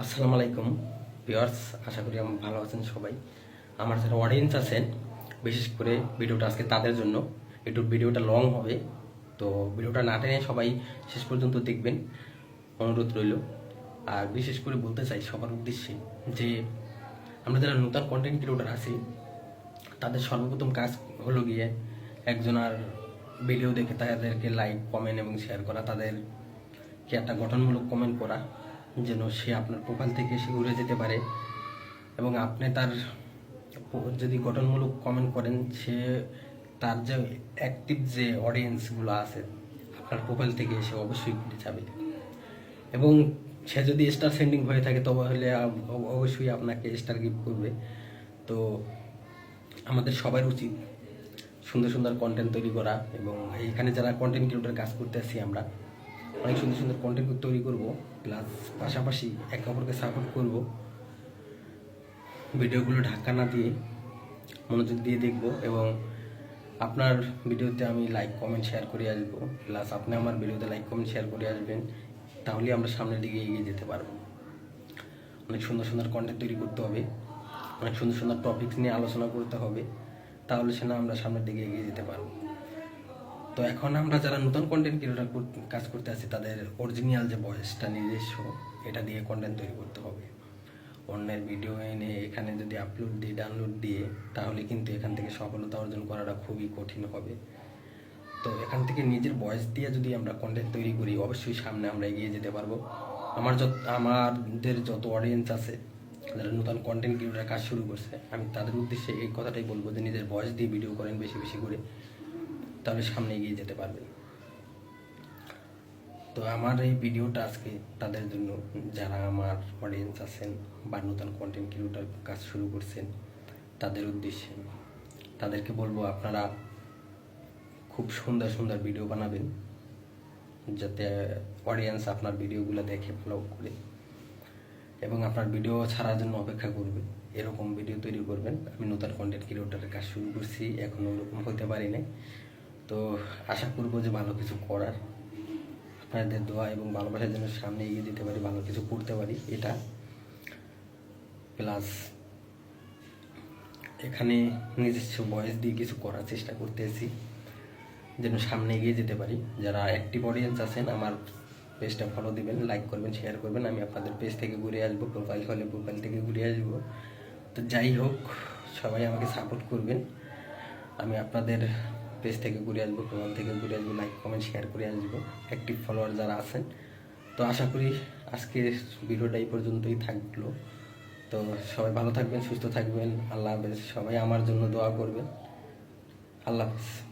আসসালামু আলাইকুম ভিউয়ার্স, আশা করি আমি ভালো আছেন সবাই। আমার যারা অডিয়েন্স আছেন, বিশেষ করে ভিডিওটা আজকে তাদের জন্য, একটু ভিডিওটা লং হবে। তো ভিডিওটা না টেনে সবাই শেষ পর্যন্ত দেখবেন, অনুরোধ রইল। আর বিশেষ করে বলতে চাই সবার উদ্দেশ্যে যে, আমরা যারা নতুন কন্টেন্ট ক্রিয়েটার আছি, তাদের সর্বপ্রথম কাজ হলো গিয়ে একজন আর ভিডিও দেখে তাদেরকে লাইক কমেন্ট এবং শেয়ার করা তাদেরকে একটা গঠনমূলক কমেন্ট করা। যেন সে আপনার প্রোফাইল থেকে সে উড়ে যেতে পারে। এবং আপনি তার যদি গঠনমূলক কমেন্ট করেন, সে তার যে অ্যাক্টিভ যে অডিয়েন্সগুলো আছে, আপনার প্রোফাইল থেকে সে অবশ্যই ঘুরে যাবে। এবং সে যদি স্টার সেন্ডিং হয়ে থাকে, তবে অবশ্যই আপনাকে স্টার গিফট করবে। তো আমাদের সবার উচিত সুন্দর সুন্দর কন্টেন্ট তৈরি করা এবং এখানে যারা কন্টেন্ট ক্রিয়েটর কাজ করতে আসি আমরা অনেক সুন্দর সুন্দর কন্টেন্ট তৈরি করব প্লাস পাশাপাশি একে অপরকে সাপোর্ট করব। ভিডিওগুলো ঢাকা না দিয়ে মনোযোগ দিয়ে দেখব এবং আপনার ভিডিওতে আমি লাইক কমেন্ট শেয়ার করে আসব। প্লাস আপনি আমার ভিডিওতে লাইক কমেন্ট শেয়ার করে আসবেন, তাহলে আমরা সামনের দিকে এগিয়ে যেতে পারব। অনেক সুন্দর সুন্দর কন্টেন্ট তৈরি করতে হবে, অনেক সুন্দর সুন্দর টপিকস নিয়ে আলোচনা করতে হবে, তাহলে সে না আমরা সামনের দিকে এগিয়ে যেতে পারব। তো এখন আমরা যারা নতুন কন্টেন্ট ক্রিয়েটর কাজ করতে আছি, তাদের অরিজিনাল যে বয়সটা নিজস্ব, এটা দিয়ে কন্টেন্ট তৈরি করতে হবে। অন্যের ভিডিও এনে এখানে যদি আপলোড দিয়ে ডাউনলোড দিয়ে, তাহলে কিন্তু এখান থেকে সফলতা অর্জন করাটা খুবই কঠিন হবে। তো এখান থেকে নিজের ভয়েস দিয়ে যদি আমরা কন্টেন্ট তৈরি করি, অবশ্যই সামনে আমরা এগিয়ে যেতে পারব। আমার যত, আমাদের যত অডিয়েন্স আছে, যারা নতুন কন্টেন্ট ক্রিয়েটার কাজ শুরু করছে, আমি তাদের উদ্দেশ্যে এই কথাটাই বলব যে নিজের ভয়েস দিয়ে ভিডিও করেন বেশি বেশি করে। তাহলে সামনে এগিয়ে যেতে পারবেন। তো আমার এই ভিডিওটা আজকে তাদের জন্য, যারা আমার অডিয়েন্স আছেন বা নতুন কন্টেন্ট ক্রিয়েটার কাজ শুরু করছেন, তাদের উদ্দেশ্যে তাদেরকে বলব আপনারা খুব সুন্দর সুন্দর ভিডিও বানাবেন, যাতে অডিয়েন্স আপনার ভিডিওগুলো দেখে ভালো করে এবং আপনার ভিডিও ছাড়ার জন্য অপেক্ষা করবে। এরকম ভিডিও তৈরি করবেন। আমি নতুন কন্টেন্ট ক্রিয়েটারের কাজ শুরু করছি এখনও ওরকম হতে পারি নাই। তো আশা করব যে ভালো কিছু করার। আপনাদের দোয়া এবং ভালোবাসার জন্য সামনে এগিয়ে দিতে পারি, ভালো কিছু করতে পারি, এটা। প্লাস এখানে নিজস্ব বয়স দিয়ে কিছু করার চেষ্টা করতেছি, যেন সামনে এগিয়ে যেতে পারি। যারা অ্যাক্টিভ অডিয়েন্স আছেন, আমার পেজটা ফলো দিবেন লাইক করবেন শেয়ার করবেন। আমি আপনাদের পেজ থেকে ঘুরে আসব প্রোফাইল হলে প্রোফাইল থেকে ঘুরে আসব। তো যাই হোক, সবাই আমাকে সাপোর্ট করবেন। আমি আপনাদের পেজ থেকে ঘুরে আসব তোমার থেকে ঘুরে আসব লাইক কমেন্ট শেয়ার করে আসব অ্যাক্টিভ ফলোয়ার যারা আছেন। তো আশা করি আজকের ভিডিওটা এই পর্যন্তই থাকল। তো সবাই ভালো থাকবেন, সুস্থ থাকবেন। আল্লাহ হাফেজ। সবাই আমার জন্য দোয়া করবেন। আল্লাহ হাফেজ।